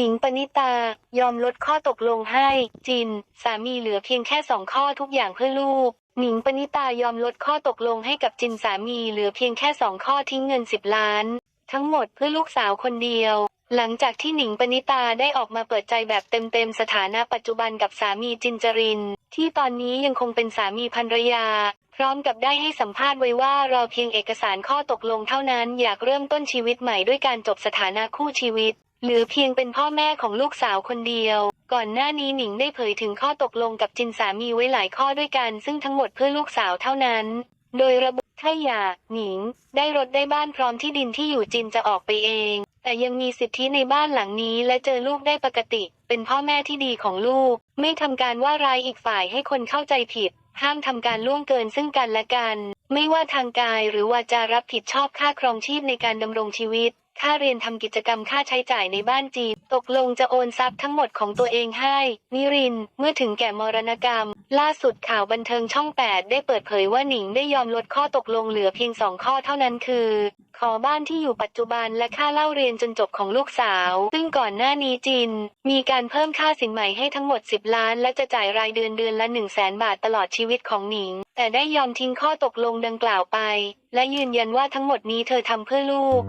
หนิงปณิตายอมลดข้อตกลงให้ จิน สามีเหลือเพียงแค่สองข้อทุกอย่างเพื่อลูก หนิงปณิตายอมลดข้อตกลงให้กับจินสามีเหลือเพียงแค่สองข้อทิ้งเงินสิบล้าน ทั้งหมดเพื่อลูกสาวคนเดียว หลังจากที่หนิงปณิตาได้ออกมาเปิดใจแบบเต็มๆสถานะปัจจุบันกับสามีจินจริน ที่ตอนนี้ยังคงเป็นสามีภรรยา พร้อมกับได้ให้สัมภาษณ์ไว้ว่ารอเพียงเอกสารข้อตกลงเท่านั้นอยากเริ่มต้นชีวิตใหม่ด้วยการจบสถานะคู่ชีวิต หลือเพียงเป็นพ่อแม่ของลูกสาวคนเดียว ก่อนหน้านี้หนิงได้เผยถึงข้อตกลงกับจินสามีไว้หลายข้อด้วยกัน ซึ่งทั้งหมดเพื่อลูกสาวเท่านั้น โดยระบุถ้าอยากหนิง ได้รถได้บ้านพร้อมที่ดินที่อยู่จินจะออกไปเอง แต่ยังมีสิทธิในบ้านหลังนี้และเจอลูกได้ปกติ เป็นพ่อแม่ที่ดีของลูก ไม่ทำการว่าร้ายอีกฝ่ายให้คนเข้าใจผิด ห้ามทำการล่วงเกินซึ่งกันและกัน ไม่ว่าทางกายหรือวาจารับผิดชอบค่าครองชีพในการดำรงชีวิต ค่าเรียนทำกิจกรรมค่าใช้จ่ายในบ้านจีบตกลงจะโอนทรัพย์ทั้งหมดของตัวเองให้ นิริน เมื่อถึงแก่มรณกรรม ล่าสุดข่าวบันเทิงช่อง 8 ได้เปิดเผยว่าหนิงได้ยอมลดข้อตกลงเหลือเพียงสองข้อเท่านั้นคือ ขอบ้านที่อยู่ปัจจุบันและค่าเล่าเรียนจนจบของลูกสาว ซึ่งก่อนหน้านี้จิน มีการเพิ่มค่าสินใหม่ให้ทั้งหมด 10 ล้าน และจะจ่ายรายเดือนเดือนละ 1 0 0 0 0แสนบาทตลอดชีวิตของหนิง แต่ได้ยอมทิ้งข้อตกลงดังกล่าวไป และยืนยันว่าทั้งหมดนี้เธอทำเพื่อลูก